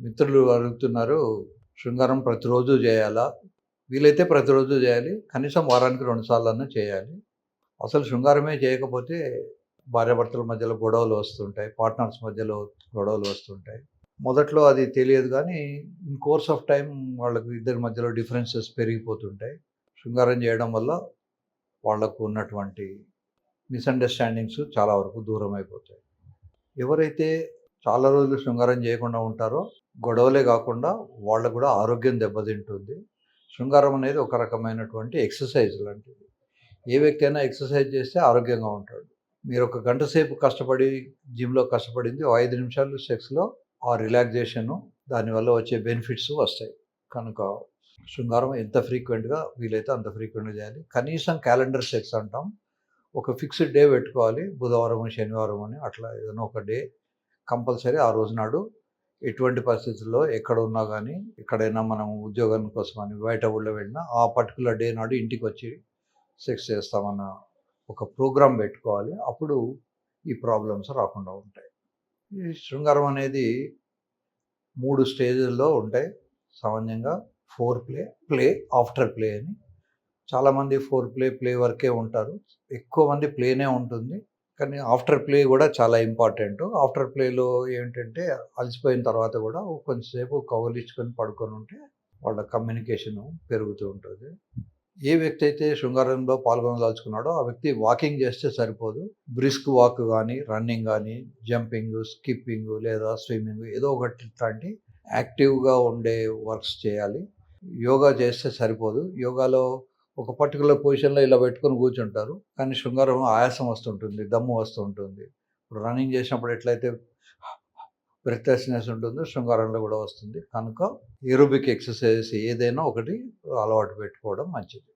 మిత్రులు అడుగుతున్నారు శృంగారం ప్రతిరోజు చేయాలా? వీలైతే ప్రతిరోజు చేయాలి కనీసం వారానికి రెండు అన్నా చేయాలి. అసలు శృంగారమే చేయకపోతే భార్యాభర్తల మధ్యలో గొడవలు వస్తుంటాయి పార్ట్నర్స్ మధ్యలో గొడవలు వస్తుంటాయి. మొదట్లో అది తెలియదు కానీ ఇన్ కోర్స్ ఆఫ్ టైం వాళ్ళకు ఇద్దరి మధ్యలో డిఫరెన్సెస్ పెరిగిపోతుంటాయి. శృంగారం చేయడం వల్ల వాళ్ళకు ఉన్నటువంటి మిస్అండర్స్టాండింగ్స్ చాలా వరకు దూరం అయిపోతాయి ఎవరైతే చాలా రోజులు శృంగారం చేయకుండా ఉంటారో. గొడవలే కాకుండా వాళ్ళకు కూడా ఆరోగ్యం దెబ్బతింటుంది. శృంగారం అనేది ఒక రకమైనటువంటి ఎక్సర్సైజ్ లాంటిది. ఏ వ్యక్తి అయినా ఎక్సర్సైజ్ చేస్తే ఆరోగ్యంగా ఉంటాడు. మీరు ఒక గంట సేపు కష్టపడి జిమ్లో కష్టపడింది ఐదు నిమిషాలు సెక్స్లో ఆ రిలాక్సేషను దానివల్ల వచ్చే బెనిఫిట్స్ వస్తాయి. కనుక శృంగారం ఎంత ఫ్రీక్వెంట్గా వీలైతే అంత ఫ్రీక్వెంట్గా చేయాలి. కనీసం క్యాలెండర్ సెక్స్ అంటాం. ఒక ఫిక్స్డ్ డే పెట్టుకోవాలి. బుధవారం శనివారం అని అట్లా ఏదైనా ఒక డే కంపల్సరీ ఆ రోజు నాడు ఎటువంటి పరిస్థితుల్లో ఎక్కడ ఉన్నా కానీ ఎక్కడైనా మనం ఉద్యోగం కోసం అని బయట ఊళ్ళో వెళ్ళినా ఆ పర్టికులర్ డే నాడు ఇంటికి వచ్చి సెక్స్ చేస్తామన్న ఒక ప్రోగ్రాం పెట్టుకోవాలి. అప్పుడు ఈ ప్రాబ్లమ్స్ రాకుండా ఉంటాయి. ఈ శృంగారం అనేది మూడు స్టేజెల్లో ఉంటాయి. సామాన్యంగా foreplay play afterplay అని. చాలామంది ఫోర్ ప్లే ప్లే వరకే ఉంటారు. ఎక్కువ మంది ప్లేనే ఉంటుంది. కానీ ఆఫ్టర్ ప్లే కూడా చాలా ఇంపార్టెంట్. ఆఫ్టర్ ప్లేలో ఏంటంటే అలసిపోయిన తర్వాత కూడా కొంచెంసేపు కౌలించుకొని పడుకొని ఉంటే వాళ్ళ కమ్యూనికేషన్ పెరుగుతూ ఉంటుంది. ఏ వ్యక్తి అయితే శృంగారంలో పాల్గొనదలుచుకున్నాడో ఆ వ్యక్తి వాకింగ్ చేస్తే సరిపోదు. బ్రిస్క్ వాక్ కానీ రన్నింగ్ కానీ జంపింగ్ స్కిప్పింగ్ లేదా స్విమ్మింగ్ ఏదో ఒకటి ఇట్లాంటి యాక్టివ్గా ఉండే వర్క్స్ చేయాలి. యోగా చేస్తే సరిపోదు. యోగాలో ఒక పర్టికులర్ పొజిషన్లో ఇలా పెట్టుకొని కూర్చుంటారు. కానీ శృంగారం ఆయాసం వస్తుంటుంది దమ్ము వస్తుంటుంది. ఇప్పుడు రన్నింగ్ చేసినప్పుడు ఎట్లయితే బ్రెత్లెస్నెస్ ఉంటుందో శృంగారంలో కూడా వస్తుంది. కనుక ఏరోబిక్ ఎక్సర్సైజెస్ ఏదైనా ఒకటి అలవాటు పెట్టుకోవడం మంచిది.